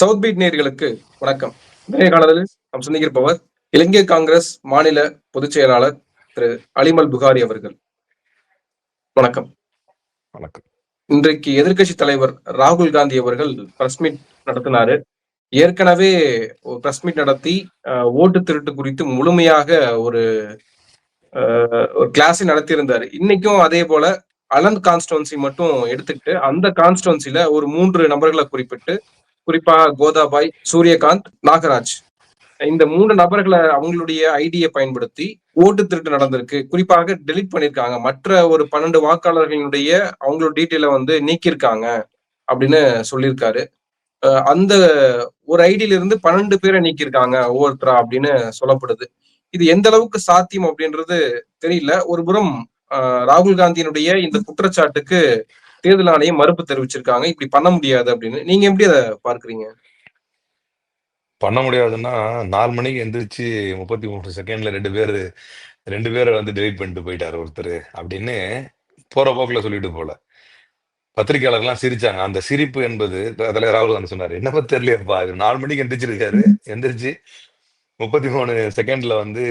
South beat நேர்களுக்கு வணக்கம். இன்றைய காலத்தில் நாம் சந்திக்கிருப்பவர் இலங்கை காங்கிரஸ் மாநில பொதுச் செயலாளர் திரு அலிமல் புகாரி அவர்கள். வணக்கம். வணக்கம். இன்றைக்கு எதிர்க்கட்சி தலைவர் ராகுல் காந்தி அவர்கள் பிரஸ் மீட் நடத்தினாரு. ஏற்கனவே பிரஸ் மீட் நடத்தி ஓட்டு திருட்டு குறித்து முழுமையாக ஒரு ஒரு கிளாஸை நடத்தியிருந்தாரு. இன்னைக்கும் அதே போல அலந்த் கான்ஸ்டுவன்சி மட்டும் எடுத்துக்கிட்டு அந்த கான்ஸ்டுவன்சில ஒரு மூன்று நபர்களை குறிப்பிட்டு குறிப்பா கோதாபாய் சூரியகாந்த் நாகராஜ். இந்த மூன்று நபர்களை அவங்களுடைய ஐடியை பயன்படுத்தி ஓட்டு திருட்டு நடந்திருக்கு. குறிப்பாக டெலீட் பண்ணிருக்காங்க. மற்ற ஒரு பன்னெண்டு வாக்காளர்களுடைய அவங்களோட டீட்டெயில வந்து நீக்கியிருக்காங்க அப்படின்னு சொல்லியிருக்காரு. அந்த ஒரு ஐடியில இருந்து பன்னெண்டு பேரை நீக்கியிருக்காங்க ஒவ்வொருத்தரா அப்படின்னு சொல்லப்படுது. இது எந்த அளவுக்கு சாத்தியம் அப்படின்றது தெரியல. ஒரு புறம் ராகுல் காந்தியினுடைய இந்த குற்றச்சாட்டுக்கு தேர்தல் ஆணையம் மறுப்பு தெரிவிச்சிருக்காங்க. இப்படி பண்ண முடியாது அப்படின்னு. நீங்க எப்படி அதை பார்க்கறீங்க? பண்ண முடியாதுன்னா நாலு மணிக்கு எந்திரிச்சு முப்பத்தி மூணு செகண்ட்ல ரெண்டு பேர் ரெண்டு பேரை வந்து டெலிட் பண்ணிட்டு போயிட்டாரு ஒருத்தர் அப்படின்னு போற போக்குல சொல்லிட்டு போல. பத்திரிகையாளர்கள்லாம் சிரிச்சாங்க. அந்த சிரிப்பு என்பது அதில் ராகுல் காந்தி சொன்னாரு. என்னப்பா தெரியலையப்பா இது நாலு மணிக்கு எந்திரிச்சிருக்காரு. எந்திரிச்சு முப்பத்தி மூணு செகண்ட்ல வந்து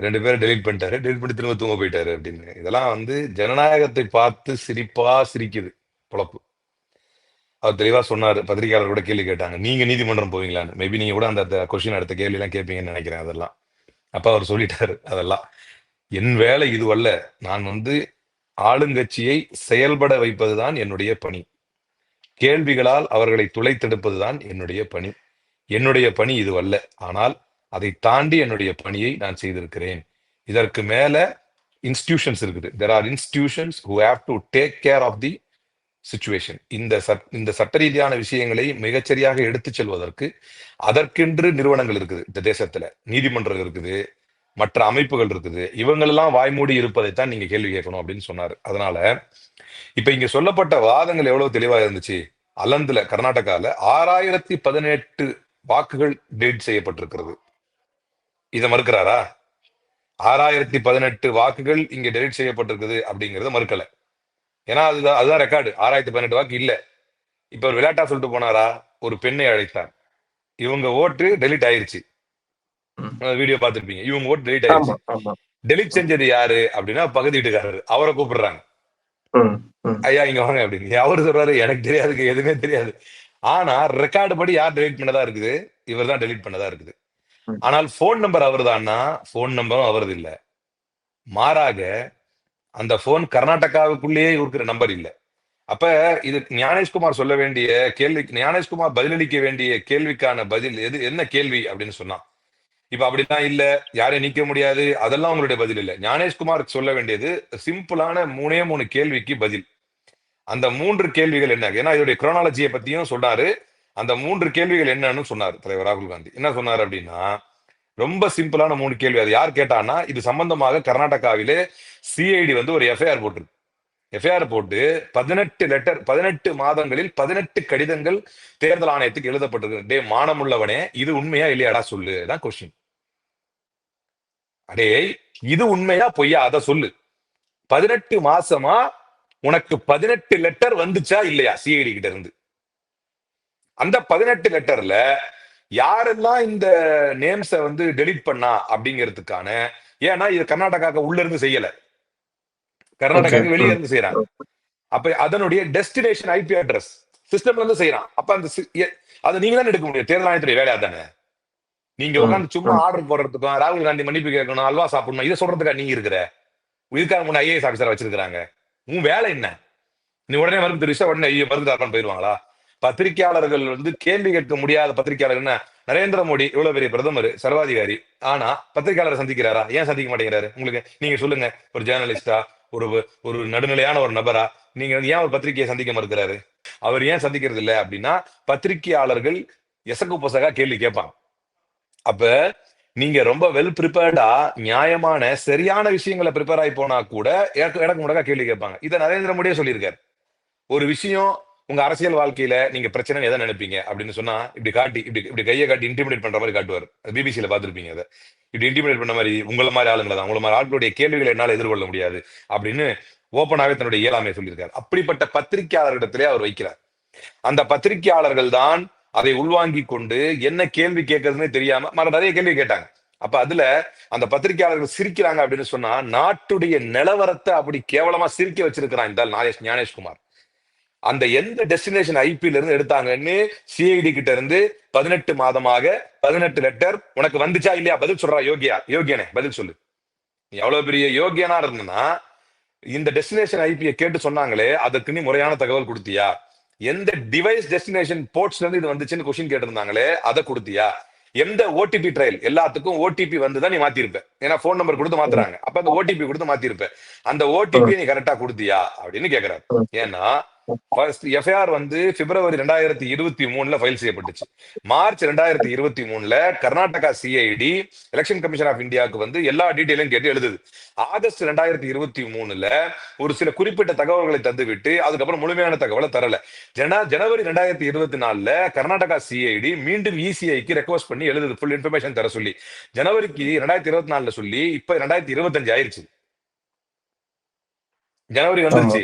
ரெண்டு பேரும் டெலிட் பண்ணிட்டாரு. டெலிட் பண்ணி திரும்ப தூங்க போயிட்டாரு அப்படின்னு. இதெல்லாம் வந்து ஜனநாயகத்தை பார்த்து சிரிப்பா சிரிக்குது. பொழப்பு. அவர் தெளிவா சொன்னார். பத்திரிகையாளர் கூட கேள்வி கேட்டாங்க. நீங்க நீதிமன்றம் போவீங்களான்னு. மேபி நீங்க கூட அந்த கொஸ்டின் அடுத்த கேள்வி எல்லாம் கேட்பீங்கன்னு நினைக்கிறேன் அதெல்லாம். அப்ப அவர் சொல்லிட்டாரு அதெல்லாம். என் வேலை இதுவல்ல. நான் வந்து ஆளுங்கட்சியை செயல்பட வைப்பதுதான் என்னுடைய பணி. கேள்விகளால் அவர்களை துளைத்தெடுப்பதுதான் என்னுடைய பணி. என்னுடைய பணி இதுவல்ல. ஆனால் அதை தாண்டி என்னுடைய பணியை நான் செய்திருக்கிறேன். இதற்கு மேல இன்ஸ்டிடியூஷன்ஸ் இருக்குது. There are institutions who have to take care of the situation இந்த சட் இந்த சட்ட ரீதியான விஷயங்களை மிகச்சரியாக எடுத்துச் செல்வதற்கு அதற்கென்று நிறுவனங்கள் இருக்குது. இந்த தேசத்துல நீதிமன்றம் இருக்குது மற்ற அமைப்புகள் இருக்குது. இவங்களெல்லாம் வாய்மூடி இருப்பதைத்தான் நீங்க கேள்வி கேட்கணும் அப்படின்னு சொன்னாரு. அதனால இப்ப இங்க சொல்லப்பட்ட வாதங்கள் எவ்வளவு தெளிவா இருந்துச்சு? அலந்துல கர்நாடகால ஆறாயிரத்தி பதினெட்டு வாக்குகள் டெலிட் செய்யப்பட்டிருக்கிறது. இதை மறுக்கிறாரா? ஆறாயிரத்தி பதினெட்டு வாக்குகள் இங்க டெலிட் செய்யப்பட்டிருக்குது அப்படிங்கறத மறுக்கல. ஏன்னா அதுதான் அதுதான் ரெக்கார்டு ஆறாயிரத்தி பதினெட்டு வாக்கு இல்ல. இப்ப ஒரு விளையாட்டா சொல்லிட்டு போனாரா? ஒரு பெண்ணை அழைத்தார் இவங்க ஓட்டு டெலிட் ஆயிருச்சு. வீடியோ பார்த்திருப்பீங்க. இவங்க ஓட்டு டெலிட் ஆயிருச்சு. டெலிட் செஞ்சது யாரு அப்படின்னா பகுதி வீட்டுக்காரரு. அவரை கூப்பிடுறாங்க. ஐயா இங்க வாங்க அப்படின்னு. அவரு சொல்றாரு எனக்கு தெரியாதுங்க எதுவுமே தெரியாது. ஆனா ரெக்கார்டு படி யார் டெலிட் பண்ணதா இருக்குது? இவர் தான் டெலிட் பண்ணதா இருக்குது. ஆனால் போன் நம்பர் அவர்தான்னா போன் நம்பரும் அவரது இல்ல. மாறாக அந்த போன் கர்நாடகாவுக்குள்ளேயே இருக்கிற நம்பர் இல்ல. அப்ப இது ஞானேஷ்குமார் சொல்ல வேண்டிய கேள்வி ஞானேஷ்குமார் பதிலளிக்க வேண்டிய கேள்விக்கான பதில் எது என்ன கேள்வி அப்படின்னு சொன்னான் இப்ப அப்படிலாம் இல்ல யாரையும் நீக்க முடியாது அதெல்லாம் உங்களுடைய பதில் இல்ல. ஞானேஷ்குமார் சொல்ல வேண்டியது சிம்பிளான மூணே மூணு கேள்விக்கு பதில். அந்த மூன்று கேள்விகள் என்ன? ஏன்னா இதோடைய குரோனாலஜியை பத்தியும் சொன்னாரு. அந்த மூன்று கேள்விகள் என்னன்னு சொன்னார் தலைவர் ராகுல் காந்தி. என்ன சொன்னார் அப்படின்னா ரொம்ப சிம்பிளான மூணு கேள்வி. அது யார் கேட்டான்னா இது சம்பந்தமாக கர்நாடகாவிலே சிஐடி வந்து ஒரு எஃப்ஐஆர் போட்டிருக்கு. எஃப்ஐஆர் போட்டு பதினெட்டு லெட்டர் பதினெட்டு மாதங்களில் பதினெட்டு கடிதங்கள் தேர்தல் ஆணையத்துக்கு எழுதப்பட்டிருக்கு. டே மானமுள்ளவனே இது உண்மையா இல்லையாடா சொல்லு தான் கொஸ்டின் அடே இது உண்மையா பொய்யா? அதை சொல்லு. பதினெட்டு மாசமா உனக்கு பதினெட்டு லெட்டர் வந்துச்சா இல்லையா சிஐடி கிட்ட இருந்து? அந்த பதினெட்டு லெட்டர்ல யாரெல்லாம் இந்த நேம்ஸ வந்து டெலீட் பண்ணா அப்படிங்கிறதுக்கான ஏன்னா இது கர்நாடகாக்கு உள்ள இருந்து செய்யல. கர்நாடகாக்கு. வெளியே இருந்து செய்யறாங்க அப்ப அதனுடைய டெஸ்டினேஷன் ஐபி அட்ரஸ் சிஸ்டம்ல இருந்து செய்யறான் அப்ப அந்த அது நீங்க தான் எடுக்க முடியும். தேர்தல் ஆணையத்துடைய வேலையா தானே? நீங்க உட்காந்து சும்மா. ஆர்டர் போடுறதுக்கும் ராகுல் காந்தி மன்னிப்பு கேட்கணும் அல்வா சாப்பிடணும் இதை சொல்றதுக்கா நீங்க இருக்கிற. இதுக்காக முன்ன ஐஏஎஸ் ஆபீசர் வச்சிருக்காங்க உன் வேலை என்ன? நீ உடனே மறுப்பு தெரிவிச்சா உடனே ஐயோ மருந்து போயிருவாங்களா? பத்திரிகையாளர்கள் வந்து கேள்வி கேட்க முடியாத பத்திரிகையாளர்னா நரேந்திர மோடி இவ்வளவு பெரிய பிரதமர் சர்வாதிகாரி. ஆனா பத்திரிகையாளரை சந்திக்கிறாரா? ஏன் சந்திக்க மாட்டேங்கிறாரு? உங்களுக்கு நீங்க சொல்லுங்க. ஒரு ஜேர்னலிஸ்டா ஒரு ஒரு நடுநிலையான ஒரு நபரா நீங்க வந்து ஏன் ஒரு பத்திரிகையை சந்திக்க மறுக்கிறாரு? அவர் ஏன் சந்திக்கிறது இல்லை அப்படின்னா பத்திரிகையாளர்கள் எசக்கு பொசகா கேள்வி கேட்பாங்க. அப்ப நீங்க ரொம்ப வெல் ப்ரிப்பேர்டா நியாயமான சரியான விஷயங்களை ப்ரிப்பேர் ஆகி போனா கூட எனக்கு எனக்கு முடக்கா கேள்வி கேட்பாங்க. இதை நரேந்திர மோடியே சொல்லியிருக்காரு. ஒரு விஷயம் உங்க அரசியல் வாழ்க்கையில நீங்க பிரச்சனை எதை நினைப்பீங்க? அப்படின்னு சொன்னா இப்படி காட்டி இப்படி இப்படி கையை காட்டி இன்டிமிடேட் பண்ற மாதிரி காட்டுவார். பிபிசியில பாத்துருப்பீங்க அதை. இப்படி இன்டிமிடேட் பண்ண மாதிரி உங்கள மாதிரி ஆளுங்களை தான் உங்கள மாதிரி ஆட்களுடைய கேள்விகளை என்னால் எதிர்கொள்ள முடியாது அப்படின்னு ஓப்பனாவே தன்னுடைய இயலாமையை சொல்லியிருக்காரு. அப்படிப்பட்ட பத்திரிகையாளர்களிடத்திலே அவர் வைக்கிறார். அந்த பத்திரிகையாளர்கள் தான் அதை உள்வாங்கி கொண்டு என்ன கேள்வி கேட்கறதுன்னு தெரியாம மற நிறைய கேள்வி கேட்டாங்க. அப்ப அதுல அந்த பத்திரிகையாளர்கள் சிரிக்கிறாங்க அப்படின்னு சொன்னா நாட்டுடைய நிலவரத்தை அப்படி கேவலமா சிரிக்க வச்சிருக்கிறான் இந்த நாகேஷ் ஞானேஷ்குமார். அந்த எந்த டெஸ்டினேஷன் ஐபில இருந்து எடுத்தாங்கன்னு சிஐடி கிட்ட இருந்து பதினெட்டு மாதமாக பதினெட்டு லெட்டர் உனக்கு வந்துச்சா இல்லையா? பதில் சொல்றா யோகியா. யோகியனே பதில் சொல்லு. நீ எவ்வளவு பெரிய யோகியனா இருந்தனா இந்த டெஸ்டினேஷன் ஐபியை கேட்டு சொன்னாங்களே அதற்கு நீ முறையான தகவல் கொடுத்தியா? எந்த டிவைஸ் டெஸ்டினேஷன் போர்ட்ஸ்ல இருந்து இது வந்துச்சுன்னு கொஸ்டின் கேட்டிருந்தாங்களே அதை கொடுத்தியா? எந்த ஓடிபி ட்ரையல் எல்லாத்துக்கும் ஓடிபி வந்துதான் நீ மாத்திருப்ப. ஏன்னா போன் நம்பர் கொடுத்து மாத்துறாங்க. அப்ப அந்த ஓடிபி கொடுத்து மாத்திருப்ப. அந்த ஓடிபி நீ கரெக்டா கொடுத்தியா? அப்படின்னு கேக்குறாரு. ஏன்னா எஃப்ஐஆர் வந்து பிப்ரவரி ரெண்டாயிரத்தி இருபத்தி மூணுல ஃபைல் செய்யப்பட்டுச்சு. மார்ச் ரெண்டாயிரத்தி இருபத்தி மூணுல Karnataka CID election commission of இந்தியாவுக்கு வந்து எல்லா டீட்டெயிலும் கேட்டு எழுதுது. ஆகஸ்ட் ரெண்டாயிரத்தி இருபத்தி மூணுல ஒரு சில குறிப்பிட்ட தகவல்களை தந்துவிட்டு அதுக்கப்புறம் முழுமையான தகவலை தரல. ஜன ஜனவரி ரெண்டாயிரத்தி இருபத்தி நாலுல கர்நாடகா சிஐடி மீண்டும் இசிஐக்கு ரெக்வஸ்ட் பண்ணி எழுதுது. ஃபுல் இன்ஃபர்மேஷன் தர சொல்லி. ஜனவரிக்கு ரெண்டாயிரத்தி இருபத்தி நாலுல சொல்லி இப்ப ரெண்டாயிரத்தி இருபத்தஞ்சு ஆயிருச்சு. ஜனவரி வந்துருச்சு.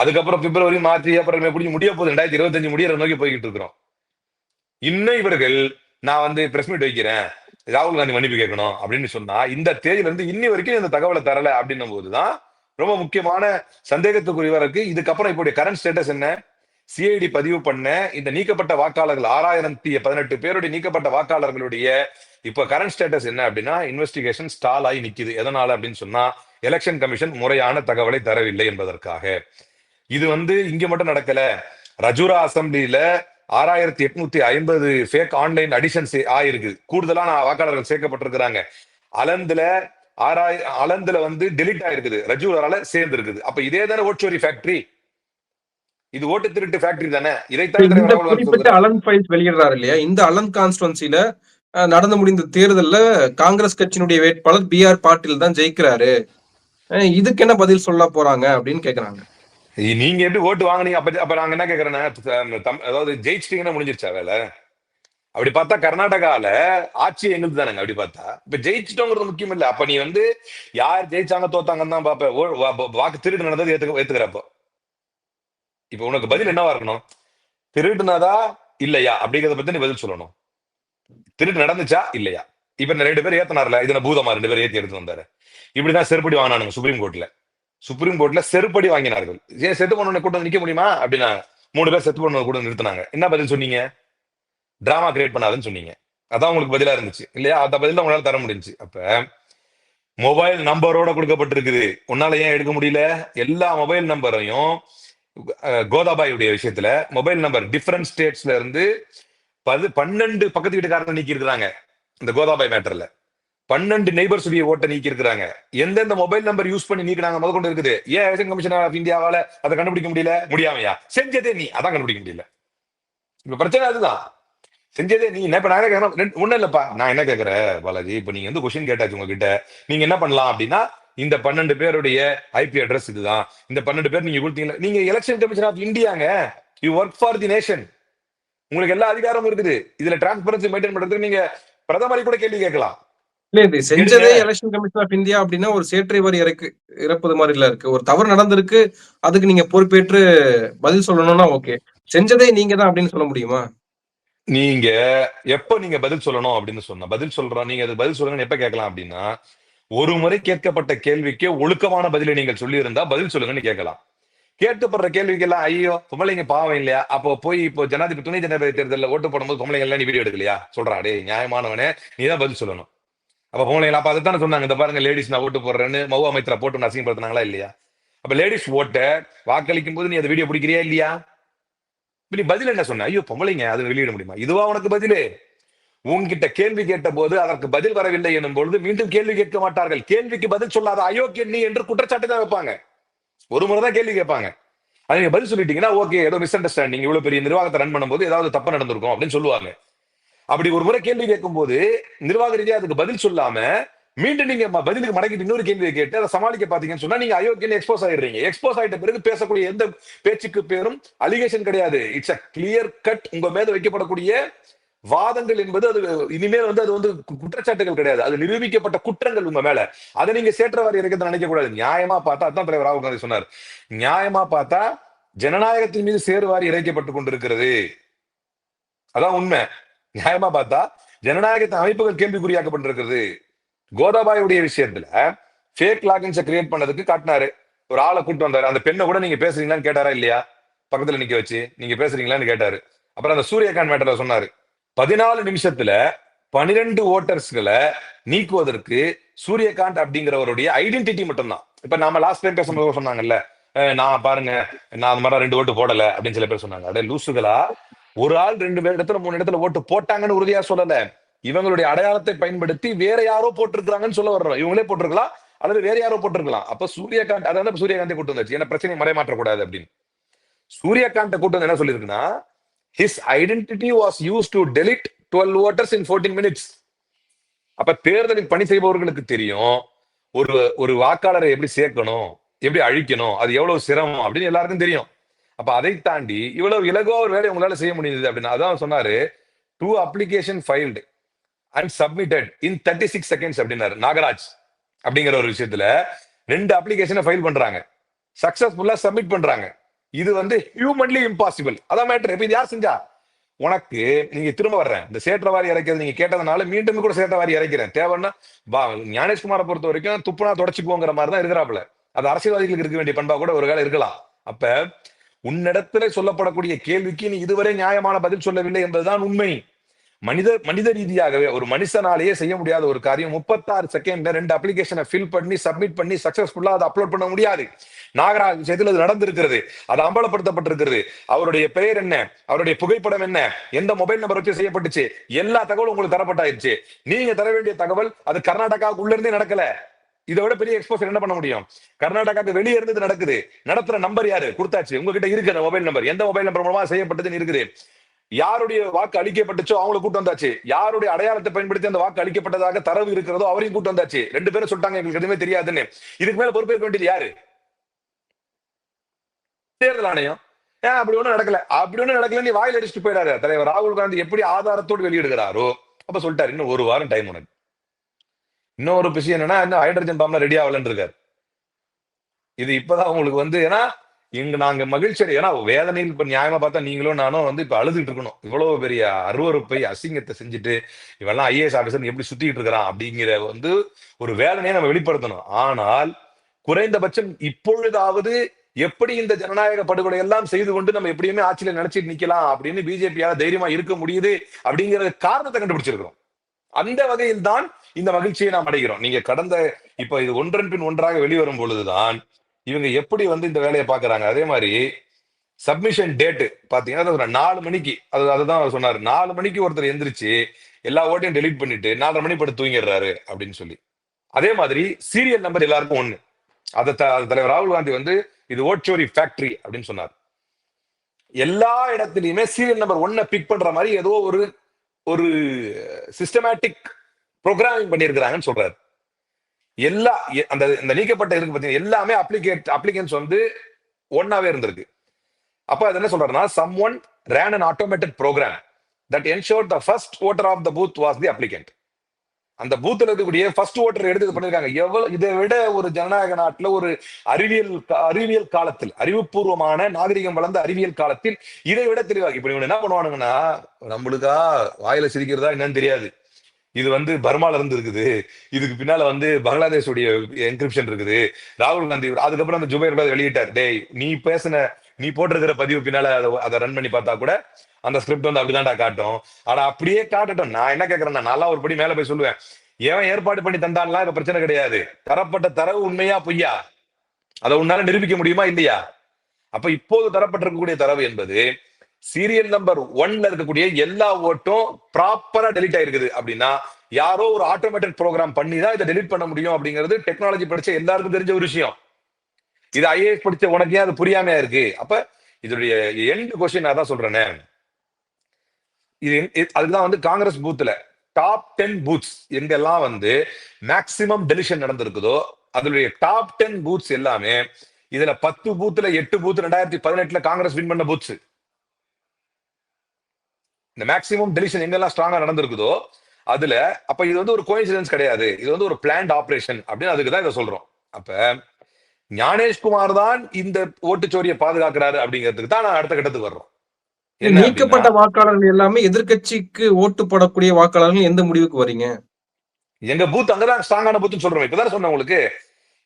அதுக்கப்புறம் பிப்ரவரி மார்ச் ஏப்ரல் மே முடிஞ்சு முடிய போகுது. ரெண்டாயிரத்தி இருபத்தஞ்சு முடியற நோக்கி போய்கிட்டு இருக்கிறோம். இன்னும் இவர்கள் நான் வந்து பிரஸ் மீட் வைக்கிறேன். ராகுல் காந்தி மன்னிப்பு கேட்கணும் அப்படின்னு சொன்னா இந்த தேதியில இருந்து இன்னி வரைக்கும் இந்த தகவலை தரல அப்படின்னும் போதுதான் ரொம்ப முக்கியமான சந்தேகத்துக்குரியவா இருக்கு இதுக்கப்புறம் இப்போ கரண்ட் ஸ்டேட்டஸ் என்ன? சிஐடி பதிவு பண்ண இந்த நீக்கப்பட்ட வாக்காளர்கள் ஆறாயிரத்தி பதினெட்டு பேருடைய நீக்கப்பட்ட வாக்காளர்களுடைய இப்ப கரண்ட் ஸ்டேட்டஸ் என்ன அப்படின்னா இன்வெஸ்டிகேஷன் ஸ்டால் ஆகி நிக்குது. எதனால அப்படின்னு சொன்னா எலெக்ஷன் கமிஷன் முறையான தகவலை தரவில்லை என்பதற்காக. இது வந்து இங்க மட்டும் நடக்கல. ரஜுரா அசம்பிளியில ஆறாயிரத்தி எட்நூத்தி ஐம்பது ஃபேக் ஆன்லைன் அடிஷன்ஸ் ஆயிருக்கு. கூடுதலான வாக்காளர்கள் சேர்க்கப்பட்டிருக்கிறாங்க. அலந்துல ஆறாய் அலந்துல வந்து டெலிட் ஆயிருக்குது. ரஜூரால சேர்ந்து இருக்குது அப்ப இதே தானே ஓட்சோரி ஃபேக்டரி இது ஓட்டு திருட்டு ஃபேக்டரி தானே? இதைத்தான். அலன் ஃபைல்ஸ் வெளியிடுறாரு இல்லையா? இந்த அலன் கான்ஸ்டுவன்சில நடந்து முடிந்த தேர்தல்ல காங்கிரஸ் கட்சியினுடைய வேட்பாளர் பி ஆர் பாட்டீல் தான் ஜெயிக்கிறாரு. இதுக்கு என்ன பதில் சொல்ல போறாங்க அப்படின்னு கேக்குறாங்க. நீங்க எப்படி ஓட்டு வாங்குனீங்க? அப்ப அப்ப நாங்க என்ன கேக்குறேன்னா தம்- அதாவது ஜெயிச்சிட்டீங்கன்னா முடிஞ்சிருச்சா வேலை? அப்படி பார்த்தா கர்நாடகால ஆட்சி எங்களுக்கு தானங்க அப்படி பார்த்தா. இப்ப ஜெயிச்சிட்டோங்கிறது முக்கியம் இல்ல. அப்ப நீ வந்து யார் ஜெயிச்சாங்க தோத்தாங்கன்னு தான் பாப்ப. வாக்கு திருடு நடந்தது ஏத்துக்க ஏத்துக்கிறப்போ. இப்ப உனக்கு பதில் என்னவா இருக்கணும்? திருடுனதா இல்லையா? அப்படிங்கறத பத்தி நீ பதில் சொல்லணும். திருட்டு நடந்துச்சா? இல்லையா? இப்ப ரெண்டு பேர் ஏத்தனார்ல இதுல பூதமா ரெண்டு பேர் ஏத்தி எடுத்து வந்தாரு. இப்படிதான் செருப்படி வாங்கினானுங்க சுப்ரீம் கோர்ட்ல. சுப்ரீம் கோர்ட்ல செருப்படி வாங்கினார்கள். ஏன் செத்து பண்ண கூட்டம் நிக்க முடியுமா? அப்படின்னா மூணு பேர் செத்து பண்ண கூட நிறுத்தினாங்க. என்ன பதில் சொன்னீங்க? டிராமா கிரியேட் பண்ணாதுன்னு சொன்னீங்க. அதான் உங்களுக்கு பதிலா இருந்துச்சு. இல்லையா? அந்த பதில் உங்களால தர முடிஞ்சுச்சு. அப்ப மொபைல் நம்பரோட கொடுக்கப்பட்டிருக்குது. உன்னால ஏன் எடுக்க முடியல? எல்லா மொபைல் நம்பரையும் கோதாபாயுடைய விஷயத்துல மொபைல் நம்பர் டிஃப்ரெண்ட் ஸ்டேட்ஸ்ல இருந்து பது பன்னெண்டு பக்கத்து வீட்டுக்காரங்க நீக்கி இருக்கிறாங்க இந்த கோதாபாய் மேட்டர்ல பன்னெண்டு நெய்பர்ஸ் உடைய ஓட்டை நீக்கி இருக்கிறாங்க எந்தெந்த மொபைல் நம்பர் யூஸ் பண்ணி நீக்கினாங்க? முதல் கொண்டு இருக்குது. ஏன் எலெக்ஷன் கமிஷன் ஆஃப் இந்தியாவால அதை கண்டுபிடிக்க முடியல? முடியாமையா? செஞ்சதே நீ. அதான் கண்டுபிடிக்க முடியல. இப்ப பிரச்சனை அதுதான். செஞ்சதே நீ. என்ன இப்ப நான் என்ன கேட்கறேன் ஒண்ணும் இல்லப்பா. நான் என்ன கேட்கறேன் பாலாஜி இப்ப நீங்க வந்து கொஸ்டின் கேட்டாச்சு உங்ககிட்ட. நீங்க என்ன பண்ணலாம் அப்படின்னா இந்த பன்னெண்டு பேருடைய ஐபி அட்ரஸ் இதுதான். இந்த பன்னெண்டு பேர் நீங்க கொடுத்தீங்களா? நீங்க election commission of இந்தியாங்க you work for the nation உங்களுக்கு எல்லா அதிகாரமும் இருக்குது. இதுல டிரான்ஸ்பரன்சி மெயின்டைன் பண்றதுக்கு நீங்க பிரதமரை கூட கேள்வி கேட்கலாம். இல்ல இது செஞ்சதே எலெக்ஷன் கமிஷன் ஆஃப் இந்தியா அப்படின்னா ஒரு சேற்றை வரி இறக்கு இறப்பது மாதிரி இல்ல இருக்கு. ஒரு தவறு நடந்திருக்கு அதுக்கு நீங்க பொறுப்பேற்று பதில் சொல்லணும்னா ஓகே. செஞ்சதே நீங்க தான் அப்படின்னு சொல்ல முடியுமா? நீங்க எப்ப நீங்க பதில் சொல்லணும் அப்படின்னு சொன்னா பதில் சொல்றோம் நீங்க அது பதில் சொல்லுங்கன்னு எப்ப கேட்கலாம் அப்படின்னா ஒரு முறை கேட்கப்பட்ட கேள்விக்கு ஒழுக்கமான பதிலை நீங்கள் சொல்லி இருந்தா பதில் சொல்லுங்கன்னு கேட்கலாம். கேட்கப்படுற கேள்விக்கெல்லாம் ஐயோ பொம்பளைங்க பாவம் இல்லையா? அப்போ போய் இப்போ ஜனாதிபதி துணை ஜனாதிபதி தேர்தலில் ஓட்டு போடும்போது பொம்பளைங்க எல்லாம் நீ வீடியோ எடுக்கலையா? சொல்றா டே நியாயமானவனே நீ தான் பதில் சொல்லணும். அப்ப பொம்பளைங்க பார்த்து தானே சொன்னாங்க இந்த பாருங்க லேடிஸ் நான் ஓட்டு போடுறேன்னு மவு மைத்திர போட்டு அசிங்கப்படுத்தினாங்களா இல்லையா? அப்ப லேடிஸ் ஓட்ட வாக்களிக்கும் போது நீ அந்த வீடியோ பிடிக்கிறியா இல்லையா? இப்ப நீ பதில் என்ன சொன்ன? ஐயோ பொம்பளைங்க அது வெளியிட முடியுமா? இதுவா உனக்கு பதிலு? உன்கிட்ட கேள்வி கேட்ட போது அதற்கு பதில் வரவில்லை எனும் பொழுது மீண்டும் கேள்வி கேட்க மாட்டார்கள். கேள்விக்கு பதில் சொல்லாத அயோக்கியன் நீ என்று குற்றச்சாட்டு தான் வைப்பாங்க. ஒரு முறை தான் கேள்வி கேட்பாங்க. அது நீங்க பதில் சொல்லிட்டீங்கன்னா ஓகே ஏதோ மிஸ் அண்டர்ஸ்டாண்டிங் இவ்வளவு பெரிய நிர்வாகத்தை ரன் பண்ணும்போது ஏதாவது தப்பு நடந்திருக்கும் அப்படின்னு சொல்லுவாங்க. அப்படி ஒரு முறை கேள்வி கேட்கும் போது நிர்வாக ரீதியா அதுக்கு பதில் சொல்லாம மீண்டும் நீங்க பதிலுக்கு மடக்கிட்டு இன்னொரு கேள்வியை கேட்டு அதை சமாளிக்க பாத்தீங்கன்னு சொன்னா நீங்க அயோக்கியன் எக்ஸ்போஸ் ஆயிடுறீங்க. எக்ஸ்போஸ் ஆயிட்ட பிறகு பேசக்கூடிய எந்த பேச்சுக்கு பேரும் அலிகேஷன் கிடையாது. இட்ஸ் அ கிளியர் கட் உங்க மேல வைக்கப்படக்கூடிய வாதங்கள் என்பது அது இனிமேல் வந்து அது வந்து கு- குற்றச்சாட்டுகள் கிடையாது. அது நிரூபிக்கப்பட்ட குற்றங்கள் உங்க மேல. அதை நீங்க சேற்றவாரி இறக்கத்தை நினைக்க கூடாது. நியாயமா பார்த்தா அதான் தலைவர் ராகுல் காந்தி சொன்னார். நியாயமா பார்த்தா ஜனநாயகத்தின் மீது சேருவாரி இறைக்கப்பட்டு கொண்டிருக்கிறது. அதான் உண்மை. நியாயமா பார்த்தா ஜனநாயகத்தின் அமைப்புகள் கேள்விக்குறியாக்கப்பட்டிருக்கிறது. கோதாபாயுடைய விஷயத்துல ஃபேக் லாகின்ஸை கிரியேட் பண்ணதுக்கு காட்டினாரு. ஒரு ஆளை கூட்டு வந்தாரு. அந்த பெண்ணை கூட நீங்க பேசுறீங்களான்னு கேட்டாரா இல்லையா? பக்கத்துல நிக்க வச்சு நீங்க பேசுறீங்களான்னு கேட்டாரு. அப்புறம் அந்த சூரியகாந்த் மேட்டர்ல சொன்னாரு. பதினாலு நிமிஷத்துல பனிரெண்டு ஓட்டர்ஸ்களை நீக்குவதற்கு சூரியகாந்த் அப்படிங்கிறவருடைய ஐடென்டிட்டி மட்டும்தான். இப்ப நாம லாஸ்ட் டைம் பேசும்போது சொன்னாங்கல்ல நான் பாருங்க நான் அந்த மாதிரி ரெண்டு ஓட்டு போடல அப்படின்னு சில பேர் சொன்னாங்க. அடே லூசுகளா? ஒரு ஆள் ரெண்டு பேர் இடத்துல மூணு இடத்துல ஓட்டு போட்டாங்கன்னு உறுதியா சொல்லல. இவங்களுடைய அடையாளத்தை பயன்படுத்தி வேற யாரோ போட்டிருக்கிறாங்கன்னு சொல்ல வர்றோம். இவங்களே போட்டிருக்கலாம் அல்லது வேற யாரோ போட்டிருக்கலாம். அப்ப சூரியகாந்த் அதாவது சூரியகாந்தை கூட்டு வந்தாச்சு. ஏன்னா பிரச்சனை மறைமாற்றக்கூடாது அப்படின்னு. சூரியகாந்த கூட்டு வந்து என்ன சொல்லியிருக்குன்னா his identity was use to delete twelve voters in fourteen minutes அப்ப தேர்தலில் பணி செய்பவர்களுக்கு தெரியும் ஒரு ஒரு வாக்காளரை எப்படி சேர்க்கணும் எப்படி அழிக்கணும் அது எவ்வளவு சிரமம் அப்படின்னு எல்லாருக்கும் தெரியும். அப்ப அதை தாண்டி இவ்வளவு இலகுவா ஒரு வேலையை உங்களால செய்ய முடியுது அப்படின்னு அதான் சொன்னாரு two application filed and submitted in thirty six seconds அப்படின்னாரு. நாகராஜ் அப்படிங்கிற ஒரு விஷயத்துல ரெண்டு அப்ளிகேஷனை ஃபைல் பண்றாங்க. சக்சஸ்ஃபுல்லா சப்மிட் பண்றாங்க. இது வந்து ஹியூமன்லி இம்பாசிபிள் அதான் மேட்டர் இப்ப இது யார் செஞ்சா? உனக்கு நீங்க திரும்ப வர்றேன். இந்த சேற்றவாரி இறைக்கிறது நீங்க கேட்டதுனால மீண்டும் கூட சேற்றவாரி இறைக்கிறேன். தேவைன்னா பா ஞானேஷ்குமாரை பொறுத்த வரைக்கும் துப்புனா தொடச்சுக்குவோங்கிற மாதிரி தான் இருக்கிறாப்புல அது அரசியல்வாதிகளுக்கு இருக்க வேண்டிய பண்பா கூட ஒரு வேலை இருக்கலாம். அப்ப உன்னிடத்துல சொல்லப்படக்கூடிய கேள்விக்கு நீ இதுவரை நியாயமான பதில் சொல்லவில்லை என்பதுதான் உண்மை. மனித மனித ரீதியாகவே ஒரு மனுஷனாலேயே செய்ய முடியாத ஒரு காரியம் முப்பத்தாறு செகண்ட்ல ரெண்டு அப்ளிகேஷனை ஃபில் பண்ணி சப்மிட் பண்ணி சக்சஸ்ஃபுல்லா அதை அப்லோட் பண்ண முடியாது. நாகராஜ் விஷயத்தில் அது நடந்திருக்கிறது. அது அம்பலப்படுத்தப்பட்டிருக்கிறது. அவருடைய பெயர் என்ன? அவருடைய புகைப்படம் என்ன? எந்த மொபைல் நம்பர் வச்சு செய்யப்பட்டுச்சு? எல்லா தகவலும் உங்களுக்கு தரப்பட்டாயிருச்சு. நீங்க தர வேண்டிய தகவல் அது கர்நாடகாவுக்கு உள்ள இருந்தே நடக்கல. இதை விட பெரிய எக்ஸ்போசர் என்ன பண்ண முடியும்? கர்நாடகாக்கு வெளியே இருந்து இது நடக்குது. நடத்துற நம்பர் யாரு? கொடுத்தாச்சு. உங்ககிட்ட இருக்கு அந்த மொபைல் நம்பர் எந்த மொபைல் நம்பர் மூலமா செய்யப்பட்டதுன்னு இருக்குது. யாருடைய வாக்கு அளிக்கப்பட்டுச்சோ அவங்களை கூட்டு வந்தாச்சு. யாருடைய அடையாளத்தை பயன்படுத்தி அந்த வாக்கு அளிக்கப்பட்டதாக தரவு இருக்கிறதோ அவரையும் கூட்டு வந்தாச்சு. ரெண்டு பேரும் சொல்லிட்டாங்க. எங்களுக்கு எதுவுமே தெரியாதுன்னு. இதுக்கு மேல பொறுப்பேற்க வேண்டியது யாரு? தேர்தல் ஆணையம். ஏன் அப்படி ஒண்ணும் நடக்கல? அப்படி ஒண்ணும் நடக்கல. நீ வாயில் அடிச்சுட்டு போயிடாரு தலைவர் ராகுல் காந்தி எப்படி ஆதாரத்தோடு வெளியிடுகிறாரோ? அப்ப சொல்லிட்டாரு. இன்னும் ஒரு வாரம் டைம் உனக்கு. இன்னொரு விஷயம் என்னன்னா இன்னும் ஹைட்ரஜன் பாம்ல ரெடி ஆகலன்னு இருக்காரு. இது இப்பதான் உங்களுக்கு வந்து ஏன்னா இங்க நாங்க மகிழ்ச்சி ஏன்னா வேதனையில் இப்ப நியாயமா பார்த்தா நீங்களும் நானும் வந்து இப்ப அழுதுட்டு இருக்கணும். இவ்வளவு பெரிய அருவறுப்பை அசிங்கத்தை செஞ்சுட்டு இவெல்லாம் ஐஏஎஸ் ஆபீசர் எப்படி சுத்திட்டு இருக்கிறான் அப்படிங்கிற வந்து ஒரு வேதனையை நம்ம வெளிப்படுத்தணும். ஆனால் குறைந்தபட்சம் இப்பொழுதாவது எப்படி இந்த ஜனநாயக படுகொலை எல்லாம் செய்து கொண்டு நம்ம எப்படியுமே ஆட்சியில நினைச்சிட்டு நிக்கலாம் அப்படின்னு பிஜேபியால தைரியமா இருக்க முடியுது அப்படிங்கிற காரணத்தை கண்டுபிடிச்சிருக்கிறோம். அந்த வகையில் தான் இந்த மகிழ்ச்சியை நாம் அடைகிறோம். நீங்க கடந்த இப்ப இது ஒன்றன் பின் ஒன்றாக வெளிவரும் பொழுதுதான் இவங்க எப்படி வந்து இந்த வேலையை பாக்குறாங்க அதே மாதிரி சப்மிஷன் டேட்டு பாத்தீங்கன்னா நாலு மணிக்கு அது அதுதான் அவர் சொன்னாரு. நாலு மணிக்கு ஒருத்தர் எந்திரிச்சு எல்லா ஓட்டையும் டெலீட் பண்ணிட்டு நாலரை மணி படம் தூங்கிடுறாரு அப்படின்னு சொல்லி. அதே மாதிரி சீரியல் நம்பர் எல்லாருக்கும் ஒண்ணு. அதை த- தலைவர் ராகுல் காந்தி வந்து இது ஓட்சோரி ஃபேக்டரி அப்படின்னு சொன்னார். எல்லா இடத்துலயுமே சீரியல் நம்பர் ஒன்ன பிக் பண்ற மாதிரி ஏதோ ஒரு ஒரு சிஸ்டமேட்டிக் ப்ரோக்ராமிங் பண்ணியிருக்கிறாங்கன்னு சொல்றாரு. எல்லா எ- அந்த இந்த நீக்கப்பட்ட இருக்கு பார்த்தீங்கன்னா எல்லாமே அப்ளிகேட் அப்ளிகன்ஸ் வந்து ஒன்னாவே இருந்திருக்கு. அப்ப அது என்ன சொல்றாருன்னா some one ran an automated program that ensure the first voter of the booth was the applicant அந்த பூத்தில் இருக்கக்கூடிய ஃபர்ஸ்ட் ஓட்டர் எடுத்து பண்ணியிருக்காங்க பண்ணிருக்காங்க. எவ்வளவு இதை விட ஒரு ஜனநாயக நாட்டில் ஒரு அறிவியல் அறிவியல் காலத்தில் அறிவுபூர்வமான நாகரிகம் வளர்ந்த அறிவியல் காலத்தில் இதை விட தெளிவாக இப்ப இவங்க என்ன பண்ணுவானுங்கன்னா நம்மளுக்கா வாயில சிரிக்கிறதா என்னன்னு தெரியாது. இது வந்து பர்மால இருந்து இருக்குது. இதுக்கு பின்னால வந்து பங்களாதேஷுடைய என்கிரிப்ஷன் இருக்குது. ராகுல் காந்தி அதுக்கப்புறம் அந்த ஜுபைர் வெளியிட்டார். டேய் நீ பேசின நீ போட்டிருக்கிற பதிவு பின்னால அதை அதை ரன் பண்ணி பார்த்தா கூட அந்த ஸ்கிரிப்ட் வந்து அப்படிதான்டா காட்டும். ஆனா அப்படியே காட்டட்டும். நான் என்ன கேக்குறேன்னா நல்லா ஒரு படி மேல போய் சொல்லுவேன். ஏன் ஏற்பாடு பண்ணி தந்தான்லாம் இப்ப பிரச்சனை கிடையாது. தரப்பட்ட தரவு உண்மையா பொய்யா? அதை உன்னால நிரூபிக்க முடியுமா இல்லையா? அப்ப இப்போது தரப்பட்டிருக்கக்கூடிய தரவு என்பது சீரியல் நம்பர் ஒன்ல இருக்கக்கூடிய எல்லா ஓட்டும் ப்ராப்பரா டெலிட் ஆயிருக்குது. அப்படின்னா யாரோ ஒரு ஆட்டோமேட்டட் ப்ரோக்ராம் பண்ணி தான் இதை டெலிட் பண்ண முடியும் அப்படிங்கிறது டெக்னாலஜி படிச்ச எல்லாருக்கும் தெரிஞ்ச ஒரு விஷயம். இது ஐஏஎஸ் படிச்ச உனக்கு ஏன் அது புரியாமையா இருக்கு. அப்ப இதோடைய எண்ட் கொஸ்டின் நான் தான் சொல்றேனே. இது அதுதான் வந்து காங்கிரஸ் பூத்துல டாப் டென் பூத்ஸ் எங்கெல்லாம் வந்து மேக்சிமம் டெலிஷன் நடந்திருக்குதோ அதனுடைய டாப் டென் பூத்ஸ் எல்லாமே இதுல பத்து பூத்துல எட்டு பூத் ரெண்டாயிரத்தி பதினெட்டுல காங்கிரஸ் வின் பண்ண பூத்ஸ் இந்த மேக்சிமம் டெலிஷன் எங்கெல்லாம் ஸ்ட்ராங்கா நடந்திருக்குதோ அதுல அப்ப இது வந்து ஒரு கோயின்சிடன்ஸ் கிடையாது. இது வந்து ஒரு பிளான்ட் ஆபரேஷன் அப்படின்னு அதுக்கு தான் இதை சொல்றோம். அப்ப ஞானேஷ்குமார் தான் இந்த ஓட்டுச்சோரியை பாதுகாக்கிறாரு அப்படிங்கிறதுக்கு தான் நான் அடுத்த கட்டத்துக்கு வர்றோம். நீக்கப்பட்ட வாக்காளர்கள் எல்லாமே எதிர்க்கட்சிக்கு ஓட்டு போடக்கூடிய வாக்காளர்கள் எந்த முடிவுக்கு வரீங்க? எங்க பூத் அங்கதான் ஸ்ட்ராங்கான பூத் சொல்றோம். இப்பதான் சொன்னேன் உங்களுக்கு.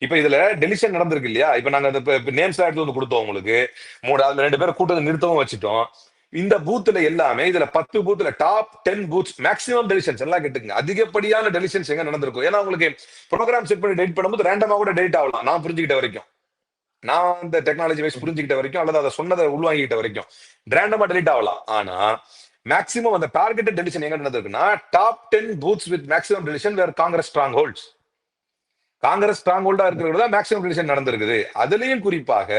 இப்ப இதுல டெலிஷன் நடந்திருக்கு இல்லையா? இப்ப நாங்க அந்த நேம்ஸ் எடுத்து வந்து கொடுத்தோம் உங்களுக்கு. மூணு அதுல ரெண்டு பேரும் கூட்டத்தை நிறுத்தவும் வச்சுட்டோம். இந்த பூத்துல எல்லாமே இதுல பத்து பூத்துல top ten booths maximum deletions எல்லாம் கேட்டுங்க அதிகப்படியான டெலிஷன்ஸ் எங்க நடந்திருக்கும்? ஏன்னா உங்களுக்கு ப்ரோக்ராம் செட் பண்ணி டெலிட் பண்ணும்போது ரேண்டமா கூட டெலிட் ஆகலாம். நான் புரிஞ்சுக்கிட்ட வரைக்கும். நான் அந்த டெக்னாலஜி வைஸ் புரிஞ்சுக்கிட்ட வரைக்கும் அல்லது அதை சொன்னதை உள்வாங்கிக்கிட்ட வரைக்கும். ரேண்டமா டெலிட் ஆகலாம். ஆனா மேக்ஸிமம் அந்த டார்கெட் டெலிஷன் எங்க நடந்திருக்குன்னா top ten booths with maximum deletion where Congress strongholds Congress strong ஹோல்டா இருக்கிறது தான் மேக்ஸிமம் டெலிஷன் நடந்திருக்குது. அதுலயும் குறிப்பாக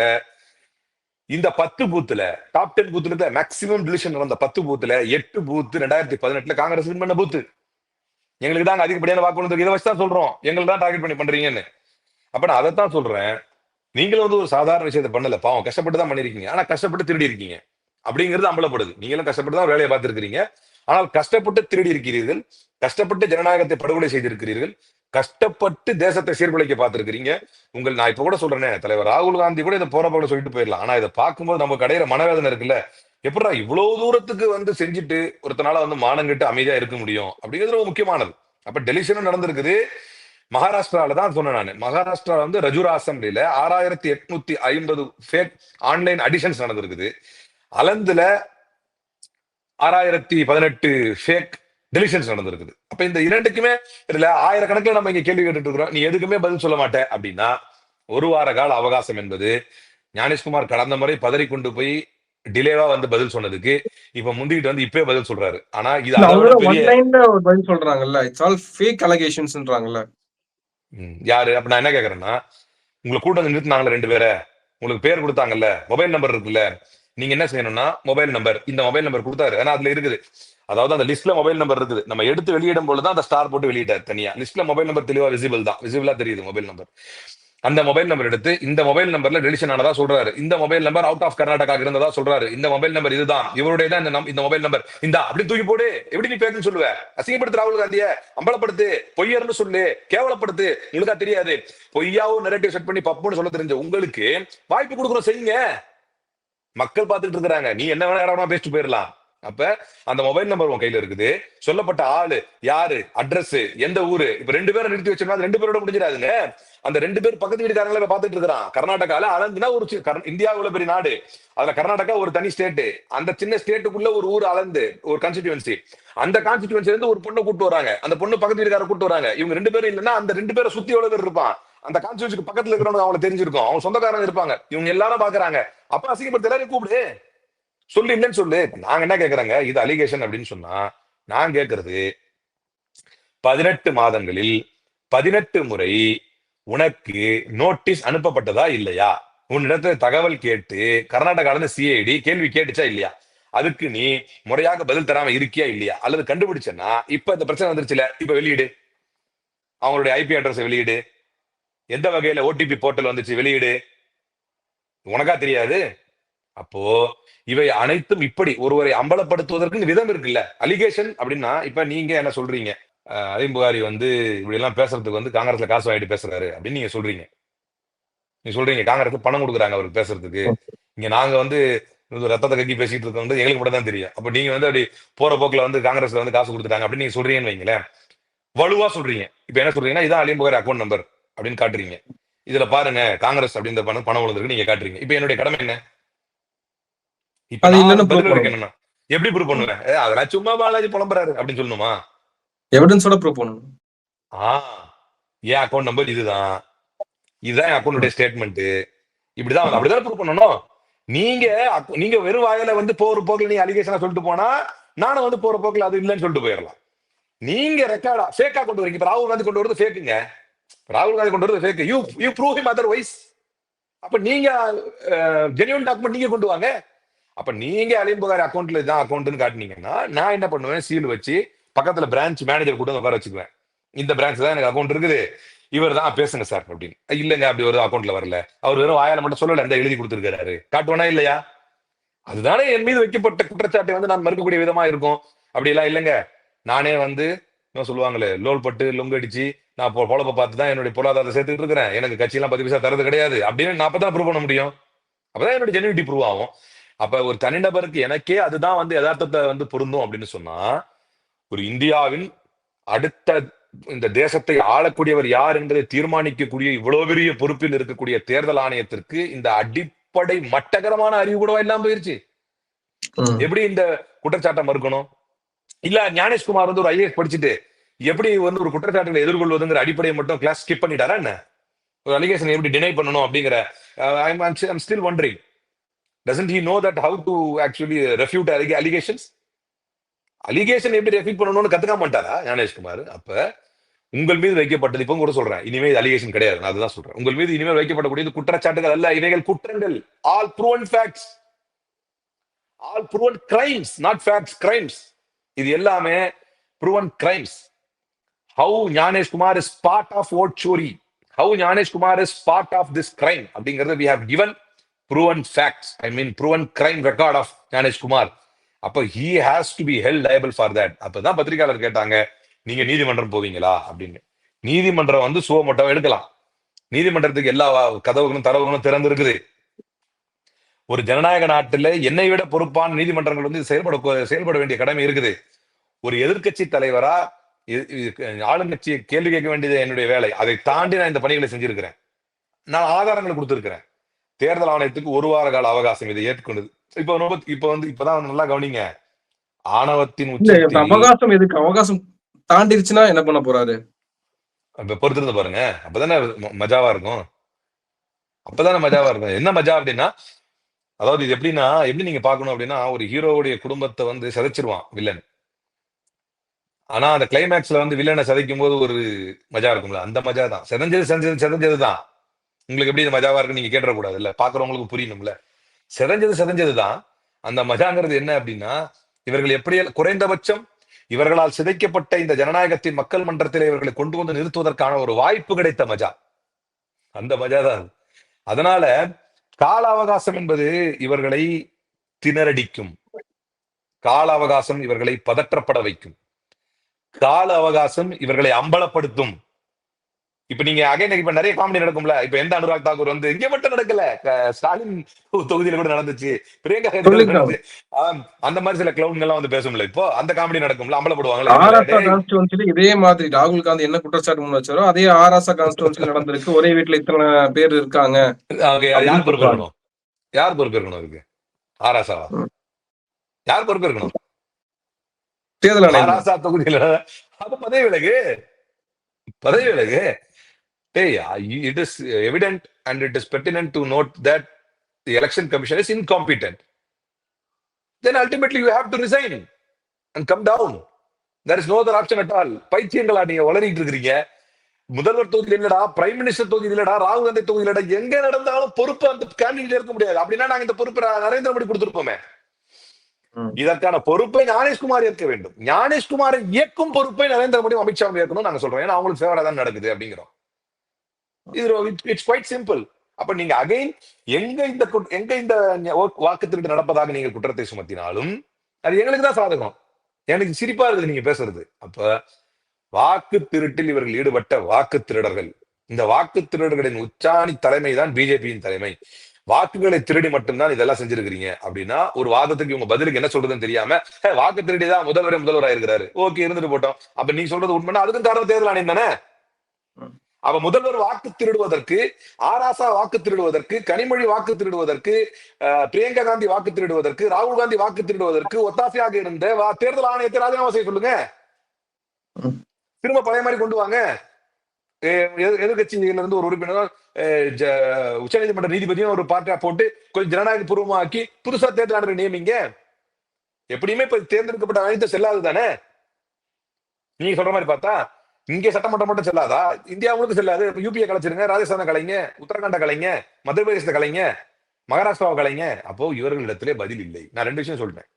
இந்த பத்து பூத்துல டாப் டென் பூத்துல இருந்த மேக்ஸிமம் டிலிஷன் நடந்த பத்து பூத்துல எட்டு பூத்து ரெண்டாயிரத்தி பதினெட்டுல காங்கிரஸ் வின் பண்ண பூத்து. எங்களுக்கு தான் அதிகப்படியான வாக்கு இதை வச்சு தான் சொல்றோம். எங்களுக்கு தான் டார்கெட் பண்ணி பண்றீங்கன்னு. அப்ப நான் அதைத்தான் சொல்றேன். நீங்களும் வந்து ஒரு சாதாரண விஷயத்தை பண்ணல. பாவம் கஷ்டப்பட்டு தான் பண்ணிருக்கீங்க ஆனா கஷ்டப்பட்டு திருடி இருக்கீங்க. அப்படிங்கிறது அம்பலப்படுது. நீங்களும் கஷ்டப்பட்டு தான் வேலையை பார்த்திருக்கிறீங்க. ஆனால் கஷ்டப்பட்டு திருடி இருக்கிறீர்கள். கஷ்டப்பட்டு ஜனநாயகத்தை படுகொலை செய்திருக்கிறீர்கள். கஷ்டப்பட்டு தேசத்தை சீர்குலைக்க பார்த்திருக்கிறீங்க. உங்கள் நான் இப்போ கூட சொல்றேனே தலைவர் ராகுல் காந்தி கூட இதை போற போல சொல்லிட்டு போயிடலாம். ஆனா இதை பார்க்கும்போது நம்ம அடையிற மனவேதனை இருக்குல்ல. எப்படா இவ்வளவு தூரத்துக்கு வந்து செஞ்சுட்டு ஒருத்தனால வந்து மானங்கிட்டு அமைதியா இருக்க முடியும்? அப்படிங்கிறது ரொம்ப முக்கியமானது. அப்ப டெலிஷனும் நடந்திருக்குது. மகாராஷ்டிரால தான் சொன்னேன் நான். மகாராஷ்டிரா வந்து ரஜுரா அசம்பிளில ஆறாயிரத்தி எட்நூத்தி ஐம்பது ஃபேக் ஆன்லைன் அடிஷன்ஸ் நடந்திருக்குது. அலந்துல ஆறாயிரத்தி பதினெட்டு ஃபேக் டெலிஷன்ஸ் நடந்திருக்குது. அப்ப இந்த இரண்டுக்குமே இதுல ஆயிரக்கணக்கில் நம்ம இங்க கேள்வி கேட்டுட்டு இருக்கிறோம் நீ எதுக்குமே பதில் சொல்ல மாட்டே அப்படின்னா ஒரு வார கால அவகாசம் என்பது ஞானேஷ்குமார் கடந்த முறை பதறி கொண்டு போய் டிலேவா வந்து பதில் சொன்னதுக்கு இப்ப முந்திக்கிட்டு வந்து இப்பவே பதில் சொல்றாரு. ஆனா இது பதில் சொல்றாங்கல்ல. இட்ஸ் ஆல் ஃபேக் அலகேஷன்ஸ்ன்றாங்கல்ல யாரு? அப்ப நான் என்ன கேக்குறேன்னா உங்களை கூட்டம் வந்து நிறுத்தினாங்கல்ல ரெண்டு பேரை. உங்களுக்கு பேர் கொடுத்தாங்கல்ல. மொபைல் நம்பர் இருக்குல்ல. நீங்க என்ன செய்யணும்னா மொபைல் நம்பர் இந்த மொபைல் நம்பர் கொடுத்தாரு. ஆனா அதுல இருக்குது. அதாவது அந்த லிஸ்ட்ல மொபைல் நம்பர் இருக்குது. நம்ம எடுத்து வெளியிடும் போது தான் அந்த ஸ்டார் போட்டு வெளியிட்டார் தனியா. லிஸ்ட்ல மொபைல் நம்பர் தெளிவா விசிபிள் தான். விசிபிளா தெரியுது மொபைல் நம்பர் அந்த மொபைல் நம்பர் எடுத்து இந்த மொபைல் நம்பர்ல டெலிஷன் ஆனதா சொல்றாரு. இந்த mobile number out of Karnataka இருந்ததா சொல்றாரு. இந்த மொபைல் நம்பர் இதுதான். இவருடைய தான் இந்த நம்- இந்த மொபைல் நம்பர் இந்த அப்படி தூக்கி போடு. எப்படி நீ பேக்குன்னு சொல்லுவ? அசிங்கப்படுத்து ராகுல் காந்திய. அம்பலப்படுத்து. பொய்யர்னு சொல்லு. கேவலப்படுத்து. உங்களுக்கா தெரியாது. பொய்யாவும் நெரட்டிவ் செட் பண்ணி பப்புன்னு சொல்ல தெரிஞ்ச உங்களுக்கு வாய்ப்பு கொடுக்கணும் செய்யுங்க. மக்கள் பார்த்துட்டு இருக்கிறாங்க. நீ என்ன வேணா யாரா வேணா பேசிட்டு போயிடலாம் அப்ப அந்த மொபைல் நம்பர் உன் கையில இருக்குது. சொல்லப்பட்ட ஆளு யாரு அட்ரஸ் எந்த ஊரு இப்ப ரெண்டு பேரை நிறுத்தி வச்சிருந்தா ரெண்டு பேரோட முடிஞ்சிடாதுங்க. அந்த ரெண்டு பேர் பக்கத்து வீட்டுக்காரங்கள பார்த்துட்டு பாத்துட்டு இருக்கிறான். கர்நாடகால அலந்துனா ஒரு கர்- இந்தியாவுல பெரிய நாடு. அதுல கர்நாடகா ஒரு தனி ஸ்டேட் அந்த சின்ன ஸ்டேட்டுக்குள்ள ஒரு ஊர் அளந்து ஒரு கான்ஸ்டிடியூன்சி அந்த கான்ஸ்டிடியூன்சில இருந்து ஒரு பொண்ணை கூட்டு வராங்க அந்த பொண்ணு பக்கத்து வீட்டுக்கார கூட்டு வராங்க இவங்க ரெண்டு பேரும் இல்லைன்னா அந்த ரெண்டு பேரை சுத்தி எவ்வளவு பேர் இருப்பான்? அந்த கான்ஸ்டியூன்சிக்கு பக்கத்துல இருக்கிறவங்க அவங்களுக்கு தெரிஞ்சிருக்கும். அவங்க சொந்தக்காரங்க இருப்பாங்க. இவங்க எல்லாரும் பாக்குறாங்க. அப்ப அசிங்கப்படுத்த எல்லாரையும் கூப்பிடு. சொல்லு இல்லைன்னு சொல்லு. நாங்க என்ன கேக்குறாங்க? இது அலிகேஷன் அப்படின்னு சொன்னா நான் கேக்குறது பதினெட்டு மாதங்களில் பதினெட்டு முறை உனக்கு நோட்டீஸ் அனுப்பப்பட்டதா இல்லையா? உன்னிடத்துல தகவல் கேட்டு கர்நாடகால சிஐடி கேள்வி கேட்டுச்சா இல்லையா? அதுக்கு நீ முறையாக பதில் தராம இருக்கியா இல்லையா? அல்லது கண்டுபிடிச்சனா இப்ப இந்த பிரச்சனை வந்துருச்சுல இப்ப வெளியிடு. அவங்களுடைய ஐபி அட்ரஸ் வெளியிடு. எந்த வகையில ஓடிபி போர்ட்டல் வந்துச்சு? வெளியீடு. உனக்கா தெரியாது? அப்போ இவை அனைத்தும் இப்படி ஒருவரை அம்பலப்படுத்துவதற்கு விதம் இருக்குல்ல. அலிகேஷன் அப்படின்னா இப்ப நீங்க என்ன சொல்றீங்க? அஹ் புகாரி வந்து இப்படி எல்லாம் பேசுறதுக்கு வந்து காங்கிரஸ்ல காசு வாங்கிட்டு பேசுறாரு அப்படின்னு நீங்க சொல்றீங்க. நீங்க சொல்றீங்க காங்கிரஸ்ல பணம் கொடுக்குறாங்க அவருக்கு பேசுறதுக்கு. இங்க நாங்க வந்து ரத்தத்தை கட்டி பேசிட்டு இருக்கோம் வந்து எங்களுக்கு மட்டும் தான் தெரியும். அப்ப நீங்க வந்து அப்படி போற போக்குல வந்து காங்கிரஸ்ல வந்து காசு கொடுத்துட்டாங்க அப்படின்னு நீங்க சொல்றீங்கன்னு வைங்களேன். வலுவா சொல்றீங்க. இப்ப என்ன சொல்றீங்கன்னா இதான் அலிம் புகாரி அக்கௌண்ட் நம்பர் அப்படின்னு காட்டுறீங்க. இதுல பாருங்க காங்கிரஸ் அப்படின்ற பணம் பணம் விழுந்திருக்கு நீங்க காட்டுறீங்க. இப்ப என்னுடைய கடமை என்ன? இப்ப என்னன்னா எப்படி ப்ரூவ் பண்ணுவேன்? அதெல்லாம் சும்மா பாலாஜி புலம்புறாரு அப்படின்னு சொல்லணுமா? எவிடன்ஸோட ப்ரூவ் பண்ணணும் ஆ என் அக்கௌண்ட் நம்பர் இதுதான். இதுதான் என் அக்கௌண்ட்டுடைய ஸ்டேட்மெண்ட் இப்படிதான் அப்படிதான் ப்ரூவ் பண்ணணும்? நீங்க நீங்க வெறும் வாயில வந்து போற போக்குல நீங்க அலிகேஷனா சொல்லிட்டு போனா நானும் வந்து போற போக்குல அது இல்லைன்னு சொல்லிட்டு போயிடலாம். நீங்க ரெக்கார்டா ஃபேக்கா கொண்டு வரீங்க. இப்ப ராகுல் காந்தி கொண்டு வரது ஃபேக்குங்க ராகுல் காந்தி கொண்டு வரது fake you you prove him otherwise அப்ப நீங்க ஜெனியூன் டாக்குமெண்ட் நீங்க கொண்டு வாங்க. அப்ப நீங்க அலிம் புகாரி அக்கௌண்ட்ல இதான் அக்கௌண்ட்னு காட்டினீங்கன்னா நான் என்ன பண்ணுவேன்? சீல் வச்சு பக்கத்துல பிரான்ச் மேனேஜர் கூட உட்கார வச்சுக்குவேன். இந்த பிரான்ச் தான் எனக்கு அக்கௌண்ட் இருக்குது. இவர் தான் பேசுங்க சார் அப்படின்னு. இல்லைங்க அப்படி ஒரு அக்கௌண்ட்ல வரல. அவர் வெறும் வாயால மட்டும் சொல்லல இந்த எழுதி கொடுத்துருக்காரு காட்டுவானா இல்லையா? அதுதானே என் மீது வைக்கப்பட்ட குற்றச்சாட்டை வந்து நான் மறுக்கக்கூடிய விதமா இருக்கும். அப்படி எல்லாம் இல்லைங்க. நானே வந்து என்ன சொல்லுவாங்களே லோல் பட்டு லொங்கு அடிச்சு நான் பொழப்ப பார்த்து தான் என்னுடைய பொருளாதாரத்தை சேர்த்துட்டு இருக்கிறேன். எனக்கு கட்சியெல்லாம் பத்து பைசா தரது கிடையாது. அப்படின்னு நான் அப்பதான் ப்ரூவ் பண்ண முடியும். அப்பதான் என்னுடைய ஜெனிவிட்டி ப்ரூவ் ஆகும். அப்ப ஒரு தனிநபருக்கு எனக்கே அதுதான் வந்து யதார்த்தத்தை வந்து பொருந்தும் அப்படின்னு சொன்னா ஒரு இந்தியாவின் அடுத்த இந்த தேசத்தை ஆளக்கூடியவர் யார் என்பதை தீர்மானிக்கக்கூடிய இவ்வளவு பெரிய பொறுப்பில் இருக்கக்கூடிய தேர்தல் ஆணையத்திற்கு இந்த அடிப்படை மட்டகரமான அறிவு கூட இல்லாம போயிருச்சு. எப்படி இந்த குற்றச்சாட்டை மறுக்கணும்? இல்ல ஞானேஷ்குமார் வந்து ஒரு ஐஏஎஸ் படிச்சுட்டு எப்படி வந்து ஒரு குற்றச்சாட்டுகளை எதிர்கொள்வதுங்கிற அடிப்படையை மட்டும் கிளாஸ் ஸ்கிப் பண்ணிட்டாரா என்ன? ஒரு அலிகேஷன் எப்படி டினை பண்ணணும் அப்படிங்கிற I'm still wondering doesn't he know that how to actually refute allegations allegation எப்படி ரெஃப்யூட் பண்ணணும்னு கத்துக்க மாட்டாரா ஞானேஷ்குமார்? அப்ப உங்கள் மீது வைக்கப்பட்டது இப்போ கூட சொல்றேன் இனிமே இது அலிகேஷன் கிடையாது நான் அதுதான் சொல்றேன். உங்கள் மீது இனிமேல் வைக்கப்படக்கூடியது குற்றச்சாட்டுகள் அல்ல இவைகள் குற்றங்கள். All proven facts all proven crimes not facts crimes இது எல்லாமே proven crimes how Gyanesh Kumar is part of vote sorry how Gyanesh Kumar is part of this crime அப்படிங்கறது we have given proven facts I mean proven crime record of Gyanesh Kumar அப்ப he has to be held liable for that அப்பதான் பத்திரிகையாளர் கேட்டாங்க நீங்க நீதிமன்றம் போவீங்களா? அப்படின்னு. நீதிமன்றம் வந்து சுவ எடுக்கலாம். நீதிமன்றத்துக்கு எல்லா கதவுகளும் தரவுகளும் திறந்து இருக்குது ஒரு ஜனநாயக நாட்டில் என்னை விட பொறுப்பான நீதிமன்றங்கள் வந்து செயல்பட செயல்பட வேண்டிய கடமை இருக்குது. ஒரு எதிர்க்கட்சி தலைவரா ஆளுங்கட்சியை கேள்வி கேட்க வேண்டியது என்னுடைய வேலை. அதை தாண்டி நான் இந்த பணிகளை செஞ்சிருக்கிறேன். நான் ஆதாரங்களை கொடுத்திருக்கிறேன். தேர்தல் ஆணையத்துக்கு ஒரு வார கால அவகாசம் இதை ஏற்றுக்கொண்டது. இப்ப ரொம்ப இப்ப வந்து இப்பதான் நல்லா கவனிங்க. ஆணவத்தின் உச்சத்தில் அவகாசம் எதுக்கு? அவகாசம் தாண்டிருச்சுன்னா என்ன பண்ண போறாரு? இப்ப பொறுத்திருந்து பாருங்க. அப்பதானே மஜாவா இருக்கும். அப்பதானே மஜாவா இருக்கும். என்ன மஜா அப்படின்னா அதாவது இது எப்படின்னா எப்படி நீங்க பார்க்கணும் அப்படின்னா ஒரு ஹீரோவுடைய குடும்பத்தை வந்து சிதைச்சிருவான் வில்லன் ஆனா அந்த கிளைமேக்ஸ்ல வந்து வில்லனை சிதைக்கும் போது ஒரு மஜா இருக்கும்ல அந்த மஜா தான். சிதைஞ்சது சிதஞ்சது சிதஞ்சது தான். உங்களுக்கு எப்படி இது மஜாவா இருக்கு நீங்க கேட்டக்கூடாது இல்ல பாக்குறவங்களுக்கு புரியணும்ல. சிதஞ்சது சிதஞ்சது தான். அந்த மஜாங்கிறது என்ன அப்படின்னா இவர்கள் எப்படி குறைந்தபட்சம் இவர்களால் சிதைக்கப்பட்ட இந்த ஜனநாயகத்தின் மக்கள் மன்றத்தில் இவர்களை கொண்டு வந்து நிறுத்துவதற்கான ஒரு வாய்ப்பு கிடைத்த மஜா. அந்த மஜா தான் அதனால கால அவகாசம் என்பது இவர்களை திணறடிக்கும். கால அவகாசம் இவர்களை பதற்றப்பட வைக்கும். கால அவகாசம் இவர்களை அம்பலப்படுத்தும். இப்ப நீங்க அகைன் இப்ப நிறைய காமெடி நடக்கும்ல. இப்ப எந்த அனுராக் தாக்கூர் வந்து இங்க மட்டும் நடக்கல. ஸ்டாலின் தொகுதியில கூட நடந்துச்சு. பிரியங்கா அந்த மாதிரி சில கிளவுன்கள் எல்லாம் வந்து பேசும்ல இப்போ. அந்த காமெடி நடக்கும்ல அம்பலப்படுவாங்கல்ல இதே மாதிரி ராகுல் காந்தி என்ன குற்றச்சாட்டு முன் வச்சாரோ அதே ஆராசா கான்ஸ்டுவன்சில நடந்திருக்கு. ஒரே வீட்டுல இத்தனை பேர் இருக்காங்க. யார் பொறுப்பு இருக்கணும்? யார் பொறுப்பு இருக்கணும் அதுக்கு ஆராசாவா. யார் பொறுப்பு இருக்கணும்? தேர்தல் ஆராசா தொகுதியில. அது பதவி விலகு. பதவி விலகு. டேய் it is evident and it is pertinent to note that the election commission is incompetent then ultimately you have to resign and come down there is no other option at all பைத்தியங்களா நீங்க வளரிட்டு இருக்கிறீங்க. முதல்வர் தொகுதியில் இல்லடா prime minister தொகுதியில் இல்லடா ராகுல் காந்தி தொகுதியில் இல்லடா எங்க நடந்தாலும் பொறுப்பு அந்த கேண்டிடேட் இருக்க முடியாது. அப்படின்னா நாங்க இந்த பொறுப்பை நரேந்திர மோடி கொடுத்திருப்போமே. ம். இதற்கான பொறுப்பை ஞானேஷ்குமார் ஏற்க வேண்டும். ஞானேஷ்குமாரை இயக்கும் பொறுப்பை நரேந்திர மோடி அமித்ஷா ஏற்கணும் நாங்க சொல்றோம். ஏன்னா அவங்களுக்கு ஃபேவரா தான் நடக்குது அப்படிங்கிறோம். இது இட்ஸ் குவைட் சிம்பிள் அப்ப நீங்க அகைன் எங்க இந்த எங்க இந்த வாக்கு திருட்டு நடப்பதாக நீங்கள் குற்றத்தை சுமத்தினாலும் அது எங்களுக்கு தான் சாதகம். எனக்கு சிரிப்பா இருக்குது நீங்க பேசுறது. அப்ப வாக்கு திருட்டில் இவர்கள் ஈடுபட்ட வாக்கு திருடர்கள் இந்த வாக்கு திருடர்களின் உச்சாணி தலைமை தான் பிஜேபியின் தலைமை. வாக்குகளை திருடி மட்டும்தான் இதெல்லாம் செஞ்சிருக்கிறீங்க அப்படின்னா ஒரு வாதத்துக்கு இவங்க பதிலுக்கு என்ன சொல்றதுன்னு தெரியாம வாக்கு திருடி தான் முதல்வரே முதல்வராக இருக்கிறாரு ஓகே இருந்துட்டு போட்டோம். அப்ப நீங்க சொல்றது உண்மைன்னா அதுக்கும் காரணம் தேர்தல் ஆணையம் தானே? அப்ப முதல்வர் வாக்கு திருடுவதற்கு ஆராசா வாக்கு திருடுவதற்கு கனிமொழி வாக்கு திருடுவதற்கு பிரியங்கா காந்தி வாக்கு திருடுவதற்கு ராகுல் காந்தி வாக்கு திருடுவதற்கு ஒத்தாசையாக இருந்த தேர்தல் ஆணையத்தை ராஜினாமா செய்ய சொல்லுங்க. திரும்ப பழைய மாதிரி கொண்டு வாங்க. எதிர்கட்சியில இருந்து ஒரு உறுப்பினர் உச்ச நீதிமன்ற நீதிபதியும் ஒரு பார்ட்டியா போட்டு கொஞ்சம் ஜனநாயக பூர்வமாக்கி புதுசா தேர்தல் ஆணையரை நியமிங்க. எப்படியுமே இப்ப தேர்ந்தெடுக்கப்பட்ட அனைத்து செல்லாது தானே? நீங்க சொல்ற மாதிரி பார்த்தா இங்கே சட்டமன்றம் மட்டும் செல்லாதா இந்தியா முழுக்க செல்லாது யூபிஏ கலைச்சிருங்க ராஜஸ்தானை கலைங்க உத்தரகாண்ட கலைங்க மத்திய பிரதேசத்தை கலைங்க மகாராஷ்டிராவை கலைங்க அப்போ இவர்களிடத்திலே பதில் இல்லை நான் ரெண்டு விஷயம் சொல்றேன்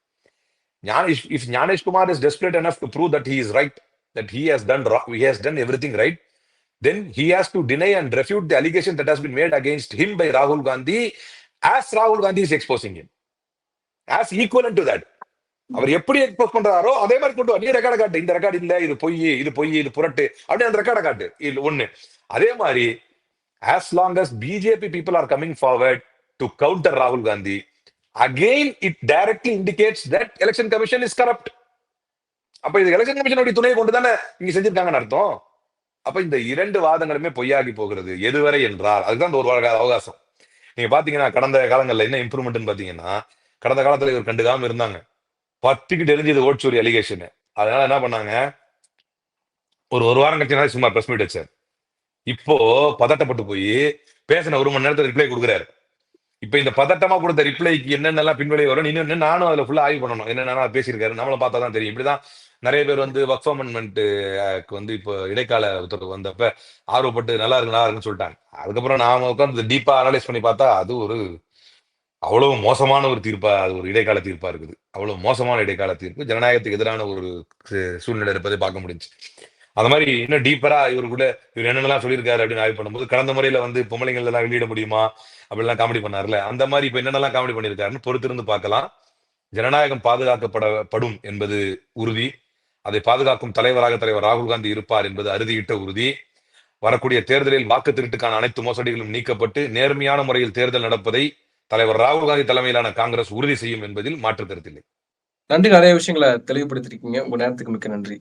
Gnanesh if Gnanesh Kumar is desperate enough to prove that he is right that he has done he has done every thing right then he has to deny and refute the allegation that has been mat against him by ராகுல் Gandhi as ராகுல் Gandhi is exposing him as equal to that அவர் எப்படி expose பண்றாரோ அதே மாதிரி கொண்டு வா. நீ ரெக்கார்டை காட்டு. இந்த ரெக்கார்டு இல்ல இது பொய் இது பொய் இது புரட்டு. அப்படின்னு அந்த ரெக்கார்டை காட்டு. இல்ல ஒண்ணு. அதே மாதிரி as long as BJP people are coming forward to counter ராகுல் Gandhi again it directly indicates that election commission is corrupt அப்ப இது எலெக்ஷன் கமிஷனுடைய துணையை கொண்டு தானே இங்க செஞ்சிருக்காங்கன்னு அர்த்தம்? அப்ப இந்த இரண்டு வாதங்களுமே பொய்யாகி போகிறது. எதுவரை என்றால் அதுதான் இந்த ஒரு வார அவகாசம். நீங்க பாத்தீங்கன்னா கடந்த காலங்கள்ல என்ன இம்ப்ரூவ்மெண்ட்னு பாத்தீங்கன்னா கடந்த காலத்துல இவர் கண்டுக்காம இருந்தாங்க. பத்துக்கு தெரிஞ்சது ஓட்சூரி அலிகேஷன் அதனால என்ன பண்ணாங்க? ஒரு ஒரு வாரம் கழிச்சு சும்மா பிரஸ் மீட் வச்சார் இப்போ பதட்டப்பட்டு போய் பேசின ஒரு மணி நேரத்துல ரிப்ளை கொடுக்குறாரு. இப்ப இந்த பதட்டமா கொடுத்த ரிப்ளைக்கு என்னென்னலாம் பின்வழி வரும்? இன்னொன்னு நானும் அதுல ஃபுல்லா ஆய்வு பண்ணணும். என்னென்ன பேசியிருக்காரு? நம்மளும் பார்த்தா தான் தெரியும். இப்படிதான் நிறைய பேர் வந்து ஒர்க் அமெண்ட்மெண்ட் வந்து இப்போ இடைக்கால உத்தரவு வந்தப்ப ஆர்வப்பட்டு நல்லா இருக்கு நல்லா இருக்குன்னு சொல்லிட்டாங்க. அதுக்கப்புறம் நாம உட்காந்து டீப்பா அனலைஸ் பண்ணி பார்த்தா அது ஒரு அவ்வளவு மோசமான ஒரு தீர்ப்பா அது ஒரு இடைக்கால தீர்ப்பா இருக்குது. அவ்வளவு மோசமான இடைக்கால தீர்ப்பு ஜனநாயகத்துக்கு எதிரான ஒரு சு- சூழ்நிலை இருப்பதை பார்க்க முடிஞ்சு அந்த மாதிரி இன்னும் டீப்பரா இவருக்குள்ள இவர் என்னென்னலாம் சொல்லியிருக்காரு அப்படின்னு ஆய்வு பண்ணும்போது கடந்த முறையில வந்து பொம்பளைங்கள் எல்லாம் வெளியிட முடியுமா? அப்படிலாம் காமெடி பண்ணார்ல அந்த மாதிரி இப்ப என்னென்னலாம் காமெடி பண்ணியிருக்காருன்னு பொறுத்திருந்து பார்க்கலாம். ஜனநாயகம் பாதுகாக்கப்படப்படும் என்பது உறுதி. அதை பாதுகாக்கும் தலைவராக தலைவர் ராகுல் காந்தி இருப்பார் என்பது அறுதியிட்ட உறுதி. வரக்கூடிய தேர்தலில் வாக்கு திருட்டுக்கான அனைத்து மோசடிகளும் நீக்கப்பட்டு நேர்மையான முறையில் தேர்தல் நடப்பதை தலைவர் ராகுல் காந்தி தலைமையிலான காங்கிரஸ் உறுதி செய்யும் என்பதில் மாற்று கருத்தில்லை நன்றி. நிறைய விஷயங்களை தெளிவுபடுத்திருக்கீங்க. உங்க நேரத்துக்கு மிக்க நன்றி.